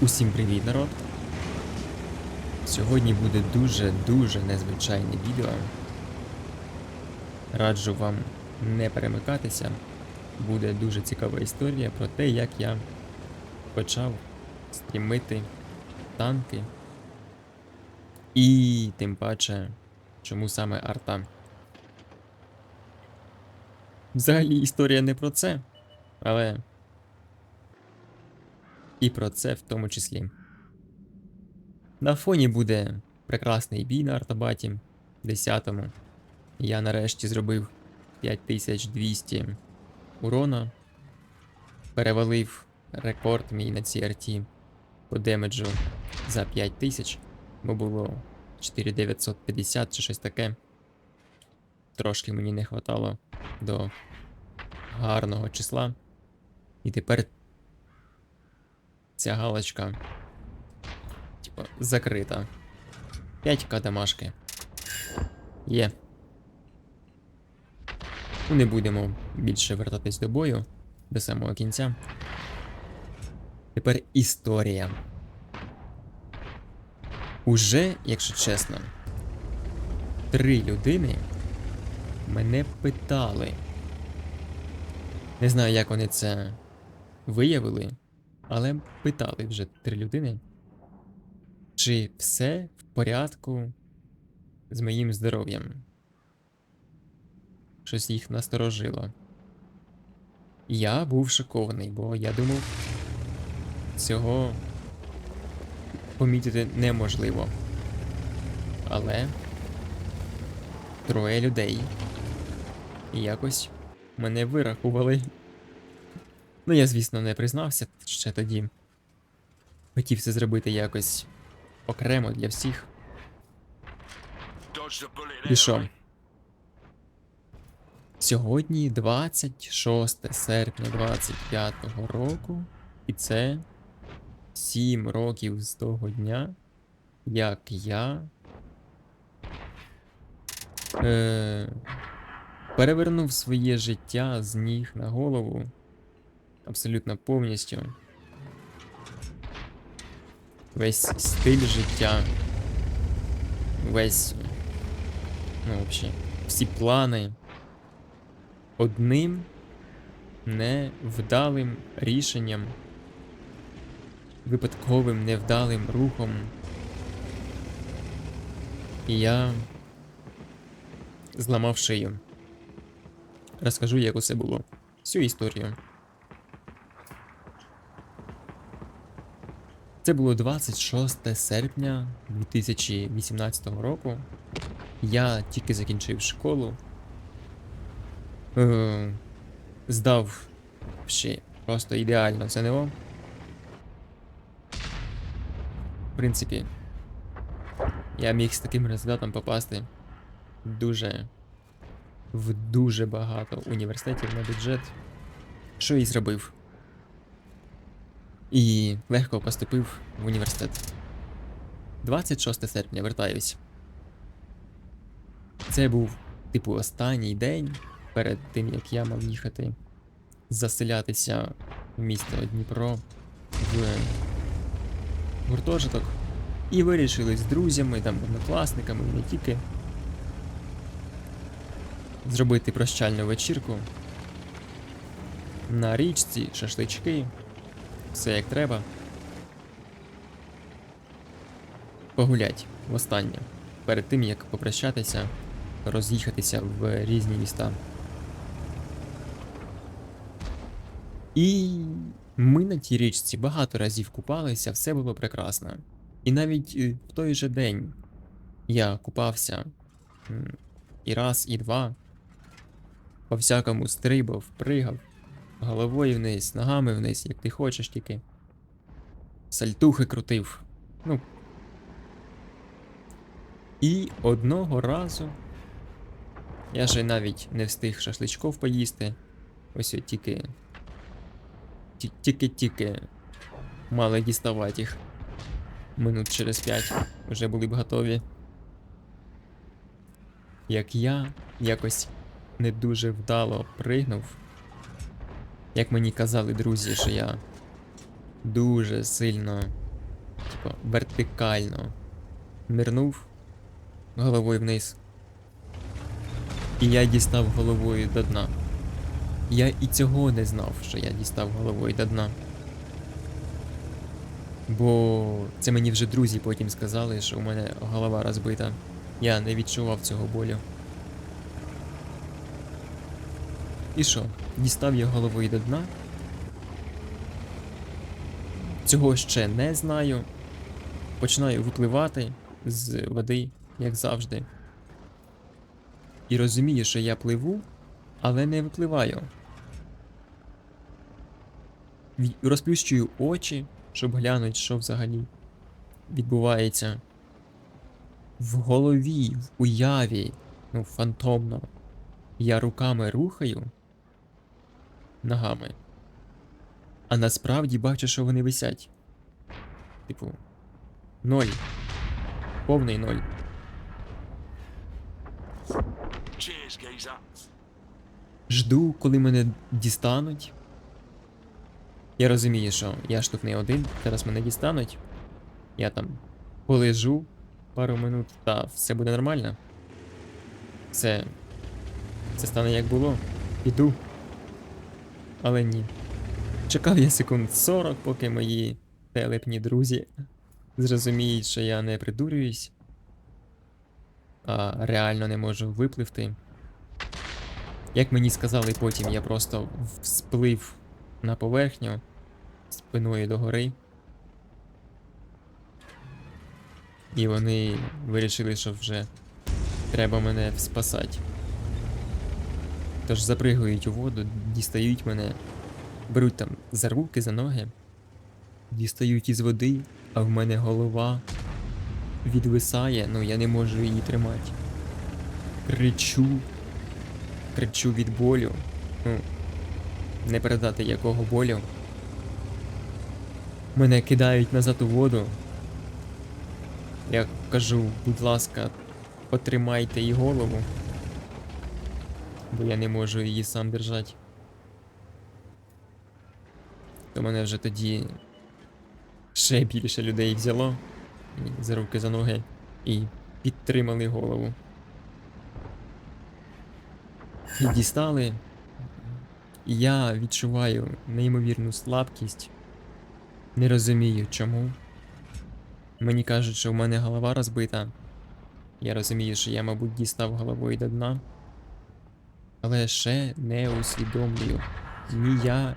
Усім привіт, народ! Сьогодні буде дуже-дуже незвичайне відео. Раджу вам не перемикатися. Буде дуже цікава історія про те, як я почав стрімити танки. І тим паче, чому саме арта. Взагалі історія не про це, але і про це в тому числі. На фоні буде прекрасний бій на Артабаті 10-му. Я нарешті зробив 5200 урона. Перевалив рекорд мій на цій арті по демеджу за 5000, бо було 4950 чи щось таке. Трошки мені не хватало до гарного числа. І тепер ця галочка типа закрита. 5к дамашки. Є. Не будемо більше вертатись до бою до самого кінця. Тепер історія. Уже, якщо чесно, три людини мене питали. Не знаю, як вони це виявили, але питали вже три людини, чи все в порядку з моїм здоров'ям. Щось їх насторожило. Я був шокований, бо я думав, цього помітити неможливо. Але троє людей якось мене вирахували. Ну, я, звісно, не признався ще тоді. Хотів це зробити якось окремо для всіх. І що? Сьогодні 26 серпня 25-го року, і це 7 років з того дня, як я е, перевернув своє життя з ніг на голову абсолютно повністю. Весь стиль життя, весь, ну, взагалі, всі плани одним невдалим рішенням, випадковим невдалим рухом. І я зламав шию. Розкажу, як усе було. Всю історію. Це було 26 серпня 2018 року. Я тільки закінчив школу. Е, здав ще просто ідеально ЗНО. В принципі, я міг з таким результатом попасти дуже в дуже багато університетів на бюджет. Що і зробив. І легко поступив в університет. 26 серпня вертаюсь. Це був, типу, останній день перед тим, як я мав їхати заселятися в місто Дніпро в гуртожиток. І вирішили з друзями, там, однокласниками, не тільки зробити прощальну вечірку на річці, шашлички, все як треба. Погулять востаннє, перед тим як попрощатися, роз'їхатися в різні міста. І ми на тій річці багато разів купалися, все було прекрасно. І навіть е, в той же день я купався і раз, і два. По всякому стрибав, пригав, головою вниз, ногами вниз, як ти хочеш тільки. Сальтухи крутив. Ну. І одного разу я ще навіть не встиг шашличков поїсти. Ось от тільки Тільки-тільки мали діставати їх. Минут через п'ять вже були б готові. Як я якось не дуже вдало пригнув як мені казали друзі, що я дуже сильно, типу, вертикально нирнув головою вниз. І я дістав головою до дна. Я і цього не знав, що я дістав головою до дна. Бо це мені вже друзі потім сказали, що у мене голова розбита. Я не відчував цього болю. І що? Дістав я головою до дна. Цього ще не знаю. Починаю випливати з води, як завжди. І розумію, що я пливу, але не випливаю. Розплющую очі, щоб глянути, що взагалі відбувається. В голові, в уяві, ну, фантомно. Я руками рухаю ногами. А насправді бачу, що вони висять. Типу, ноль. Повний ноль. Жду, коли мене дістануть. Я розумію, що я ж тут не один, зараз мене дістануть. Я там полежу пару минут, та все буде нормально. Все. Це стане як було. Піду. Але ні. Чекав я секунд 40, поки мої телепні друзі зрозуміють, що я не придурююсь, а реально не можу випливти. Як мені сказали потім, я просто всплив на поверхню спиною догори. І вони вирішили, що вже треба мене спасати. Тож запригують у воду, дістають мене, беруть там за руки, за ноги, дістають із води, а в мене голова відвисає, ну я не можу її тримати. Кричу, кричу від болю. Ну, не передати якого болю. Мене кидають назад у воду. Я кажу, будь ласка, потримайте її голову. Бо я не можу її сам держати. То мене вже тоді ще більше людей взяло за руки за ноги і підтримали голову. І дістали. І я відчуваю неймовірну слабкість. Не розумію чому. Мені кажуть, що в мене голова розбита. Я розумію, що я, мабуть, дістав головою до дна. Але ще не усвідомлюю ні я,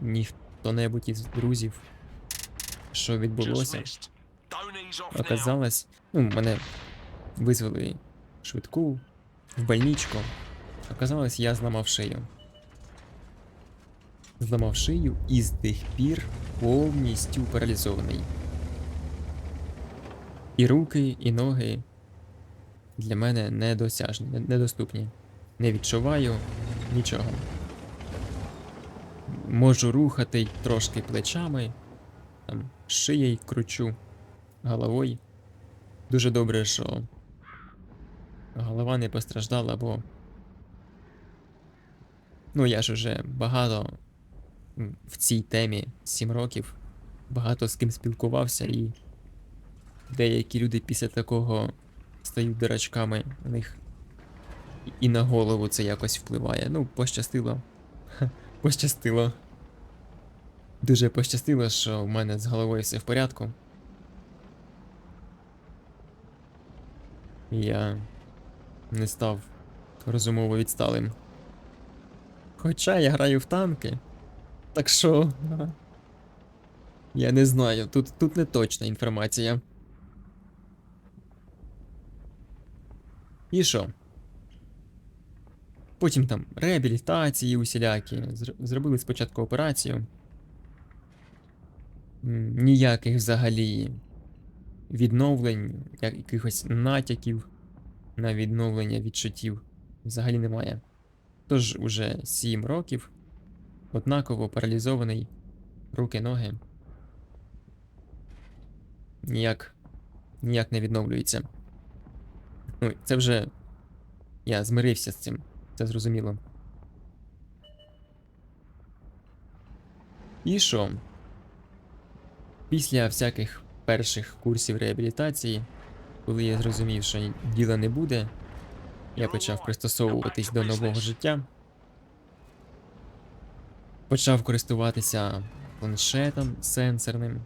ні хто-небудь із друзів, що відбулося. Оказалось, ну, мене визвали в швидку, в больничку. Оказалось, я зламав шию. Зламав шию і з тих пір повністю паралізований. І руки, і ноги для мене недосяжні, недоступні. Не відчуваю нічого. Можу рухати трошки плечами, там, шиєю кручу головою. Дуже добре, що голова не постраждала, бо. Ну, я ж уже багато в цій темі 7 років, багато з ким спілкувався, і деякі люди після такого стають дурачками, у них і- на голову це якось впливає. Ну, пощастило. Пощастило. Дуже пощастило, що в мене з головою все в порядку. Я не став розумово відсталим. Хоча я граю в танки. Так що. Я не знаю, тут, тут не точна інформація. І що? Потім там реабілітації усілякі. Зробили спочатку операцію. Ніяких взагалі відновлень, якихось натяків на відновлення відчуттів взагалі немає. Тож уже 7 років, однаково паралізований, руки, ноги. Ніяк, ніяк не відновлюється. Ну, це вже. Я змирився з цим, це зрозуміло. І що? Після всяких перших курсів реабілітації, коли я зрозумів, що діла не буде, я почав пристосовуватись до нового життя. Почав користуватися планшетом сенсорним.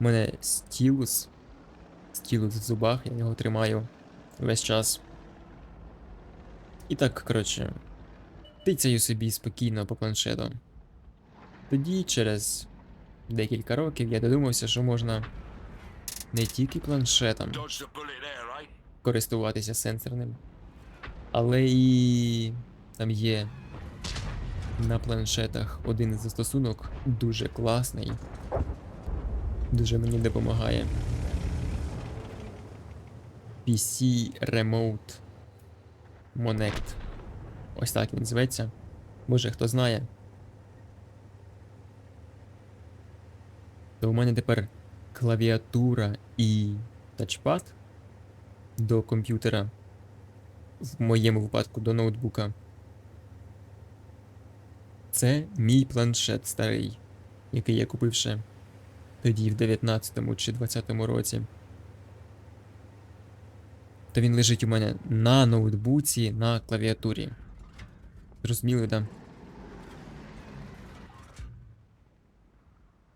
У мене стілус. Стілус в зубах, я його тримаю весь час. І так, коротше, тицяю собі спокійно по планшету. Тоді, через декілька років, я додумався, що можна не тільки планшетом користуватися сенсорним, але і там є на планшетах один застосунок дуже класний, дуже мені допомагає. PC Remote Monect. Ось так він зветься. Може хто знає. То у мене тепер клавіатура і тачпад до комп'ютера. В моєму випадку до ноутбука. Це мій планшет старий, який я купив ще тоді в 19-му чи 20-му році. То він лежить у мене на ноутбуці на клавіатурі. Зрозуміли, да?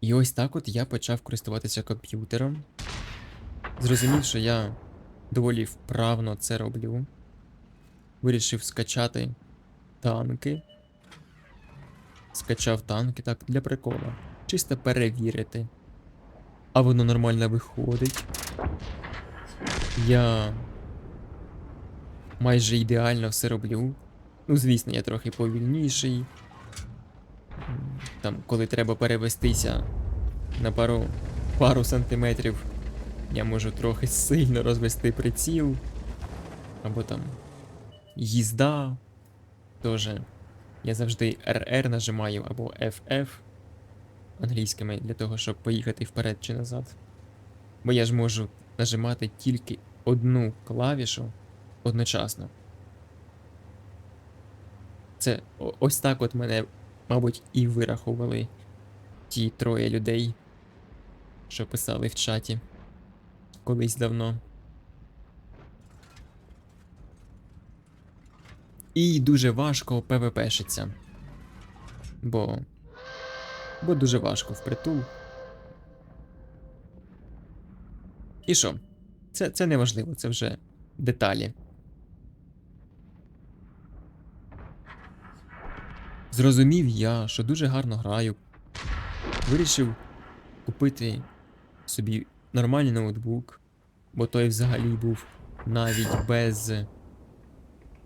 І ось так от я почав користуватися комп'ютером. Зрозумів, що я доволі вправно це роблю. Вирішив скачати танки. Скачав танки так для прикола. Чисто перевірити. А воно нормально виходить. Я майже ідеально все роблю. Ну, звісно, я трохи повільніший. Там, коли треба перевестися на пару, пару сантиметрів, я можу трохи сильно розвести приціл. Або там їзда. Тоже. Я завжди RR нажимаю або FF англійськими для того, щоб поїхати вперед чи назад. Бо я ж можу нажимати тільки одну клавішу одночасно. Це ось так от мене, мабуть, і вирахували ті троє людей, що писали в чаті колись давно. І дуже важко ПВПшиться. Бо. Бо дуже важко впритул. І що? Це, це не важливо, це вже деталі. Зрозумів я, що дуже гарно граю. Вирішив купити собі нормальний ноутбук, бо той взагалі був навіть без,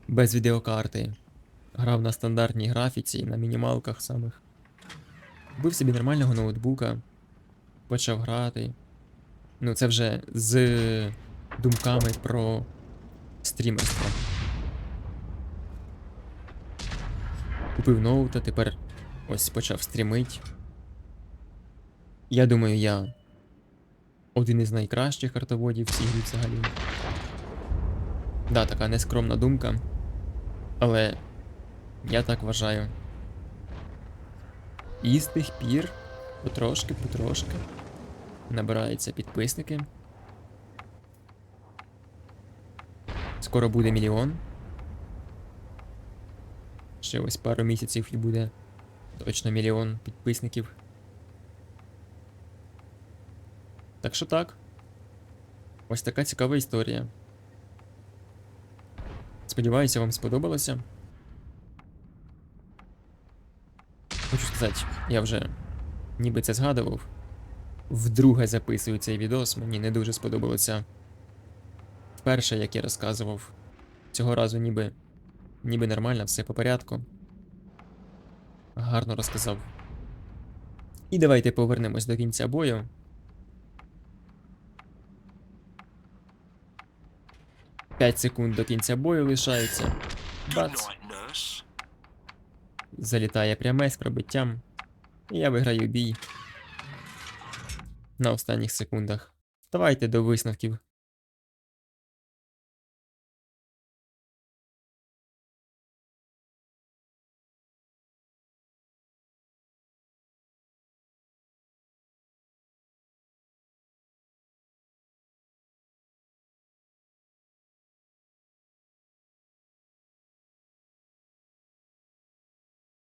без відеокарти. Грав на стандартній графіці, на мінімалках самих. Купив собі нормального ноутбука, почав грати. Ну, це вже з думками про стрімерство. Купив ноута, тепер ось почав стрімить. Я думаю, я один із найкращих картоводів в цій грі взагалі. Да, така нескромна думка. Але я так вважаю. І з тих пір потрошки, потрошки набираються підписники. Скоро буде мільйон. Ще ось пару місяців і буде точно мільйон підписників. Так що так. Ось така цікава історія. Сподіваюся, вам сподобалося. Хочу сказати, я вже ніби це згадував. Вдруге записую цей відос, мені не дуже сподобалося. Вперше, як я розказував, цього разу ніби, ніби нормально, все по порядку. Гарно розказав. І давайте повернемось до кінця бою. П'ять секунд до кінця бою лишається. Бац. Залітає пряме з пробиттям. Я виграю бій. На останніх секундах. Давайте до висновків